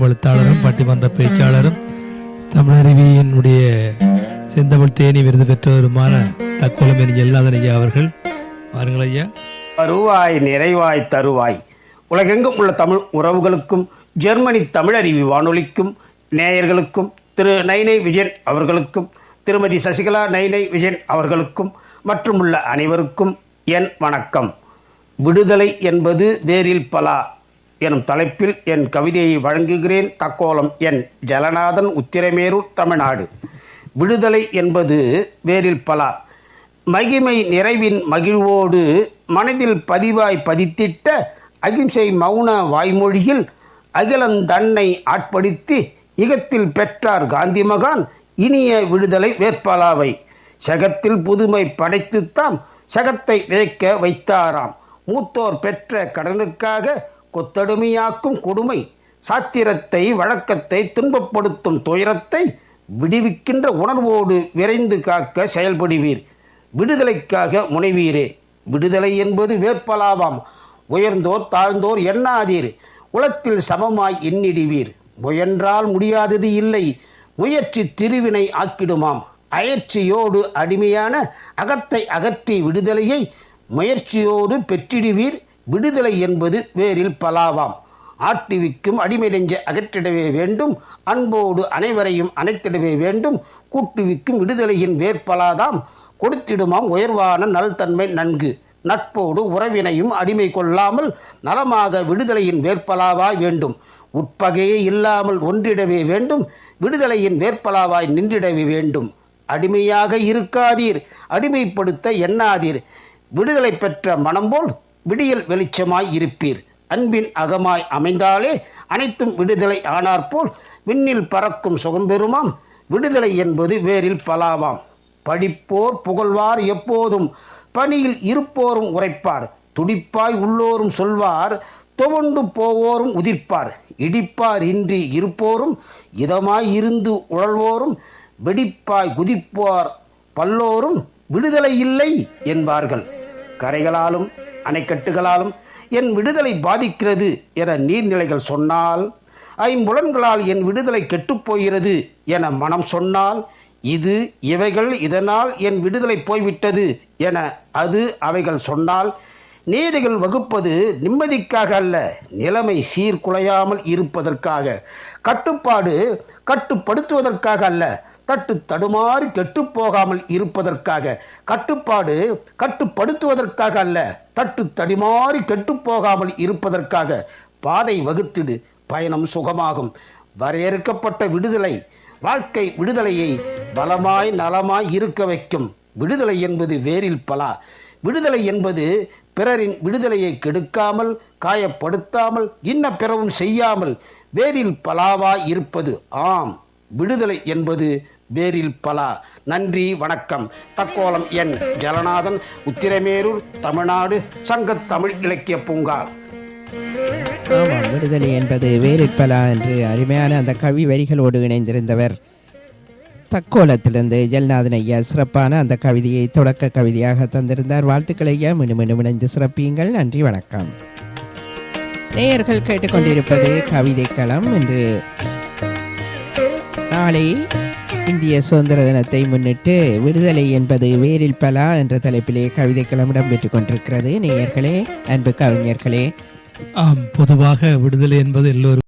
எழுத்தாளரும் பட்டிமன்ற பேச்சாளரும் தமிழருவியினுடைய செந்தமிழ் தேனி விருது பெற்றவருமான தக்கோலம் எல்லாதன் ஐயா அவர்கள். வாருங்கள் ஐயா. வருவாய் நிறைவாய் தருவாய். உலகெங்கும் உள்ள தமிழ் உறவுகளுக்கும் ஜெர்மனி தமிழறிவி வானொலிக்கும் நேயர்களுக்கும் திரு நைனை விஜயன் அவர்களுக்கும் திருமதி சசிகலா நைனை விஜயன் அவர்களுக்கும் மற்றும் உள்ள அனைவருக்கும் என் வணக்கம். விடுதலை என்பது வேரில் பலா. எனும் தலைப்பில் என் கவிதையை வழங்குகிறேன் தக்கோலம் என் ஜலநாதன் உத்திரமேரூர் தமிழ்நாடு. விடுதலை என்பது வேரில் பலா. மகிமை நிறைவின் மகிழ்வோடு மனதில் பதிவாய் பதித்திட்ட அகிம்சை மௌன வாய்மொழியில் அகிலந்தன்னை ஆட்படுத்தி இகத்தில் பெற்றார் காந்தி மகான் இனிய விடுதலை வேட்பாளாவை சகத்தில் புதுமை படைத்துத்தாம் சகத்தை வியக்க வைத்தாராம். மூத்தோர் பெற்ற கடனுக்காக கொத்தடுமையாக்கும் கொடுமை சாத்திரத்தை வழக்கத்தை துன்பப்படுத்தும் துயரத்தை விடுவிக்கின்ற உணர்வோடு விரைந்து காக்க செயல்படுவீர். விடுதலைக்காக முனைவீரே. விடுதலை என்பது வேற்பலாவாம் உயர்ந்தோர் தாழ்ந்தோர் எண்ணாதீர். உலத்தில் சமமாய் எண்ணிடுவீர். முயன்றால் முடியாதது இல்லை. முயற்சி திருவினை ஆக்கிடுமாம். அயற்சியோடு அடிமையான அகத்தை அகற்றி விடுதலையை முயற்சியோடு பெற்றிடுவீர். விடுதலை என்பது வேரில் பலாவாம். ஆட்டுவிக்கும் அடிமை நெஞ்சை அகற்றிடவே வேண்டும். அன்போடு அனைவரையும் அணைத்திடவே வேண்டும். கூட்டுவிக்கும் விடுதலையின் வேற்பலாதாம் கொடுத்திடுமாம் உயர்வான நல்தன்மை நன்கு. நட்போடு உறவினையும் அடிமை கொள்ளாமல் நலமாக விடுதலையின் வேற்பலாவாய் வேண்டும். உட்பகையே இல்லாமல் ஒன்றிடவே வேண்டும். விடுதலையின் வேற்பலாவாய் நின்றிடவே வேண்டும். அடிமையாக இருக்காதீர். அடிமைப்படுத்த எண்ணாதீர். விடுதலை பெற்ற மனம் போல் விடியல் வெளிச்சமாய் இருப்பீர். அன்பின் அகமாய் அமைந்தாலே அனைத்தும் விடுதலை ஆனாற்போல் விண்ணில் பறக்கும் சுகம்பெருமாம் விடுதலை என்பது வேரில் பலாவாம். படிப்போர் புகழ்வார் எப்போதும் பணியில் இருப்போரும் உரைப்பார். துடிப்பாய் உள்ளோரும் சொல்வார் துவண்டு போவோரும் உதிர்ப்பார். இடிப்பார் இன்றி இருப்போரும் இதமாய் இருந்து உழல்வோரும் வெடிப்பாய் குதிப்பார் பல்லோரும் விடுதலை இல்லை என்பார்கள். கரைகளாலும் அணைக்கட்டுகளாலும் என் விடுதலை பாதிக்கிறது என நீர்நிலைகள் சொன்னால் ஐம்புலன்களால் என் விடுதலை கெட்டுப்போகிறது என மனம் சொன்னால் இது இவைகள் இதனால் என் விடுதலை போய்விட்டது என அது அவைகள் சொன்னால் நீதிகள் வகுப்பது நிம்மதிக்காக அல்ல நிலைமை சீர்குலையாமல் இருப்பதற்காக. கட்டுப்பாடு கட்டுப்படுத்துவதற்காக அல்ல தட்டு தடுமாறி கெட்டுப்போகாமல் இருப்பதற்காக. கட்டுப்பாடு கட்டுப்படுத்துவதற்காக அல்ல தட்டு தடுமாறி கெட்டுப்போகாமல் இருப்பதற்காக. பாதை வகுத்திடு பயணம் சுகமாகும். வரையறுக்கப்பட்ட விடுதலை வாழ்க்கை விடுதலையை பலமாய் நலமாய் இருக்க வைக்கும். விடுதலை என்பது வேரில் பலா. விடுதலை என்பது பிறரின் விடுதலையை கெடுக்காமல் காயப்படுத்தாமல் இன்ன பிறவும் செய்யாமல் வேரில் பலாவாய் இருப்பது ஆம். விடுதலை என்பது வேரில் பலா. நன்றி வணக்கம். தக்கோலம் என் ஜலநாதன் உத்திரமேரூர் தமிழ்நாடு சங்க தமிழ் இலக்கிய பூங்கா. விடுதலை என்பது வேரிற்பலா என்று அருமையான அந்த கவி வரிகளோடு இணைந்திருந்தவர். தக்கோலத்திலிருந்து ஜெல்நாதன் ஐயா சிறப்பான அந்த கவிதையை தொடக்க கவிதையாக தந்திருந்தார். வாழ்த்துக்கள் ஐயா. மீண்டும் மீண்டும் இணைந்து சிறப்பியுங்கள். நன்றி வணக்கம். நேயர்கள் கேட்டுக்கொண்டிருப்பது கவிதை களம். என்று நாளை இந்திய சுதந்திர தினத்தை முன்னிட்டு விடுதலை என்பது வேரில் பலா என்ற தலைப்பிலே கவிதை களம் இடம்பெற்றுக் கொண்டிருக்கிறது. நேயர்களே அன்பு கவிஞர்களே. ஆம் பொதுவாக விடுதலை என்பது எல்லோரும்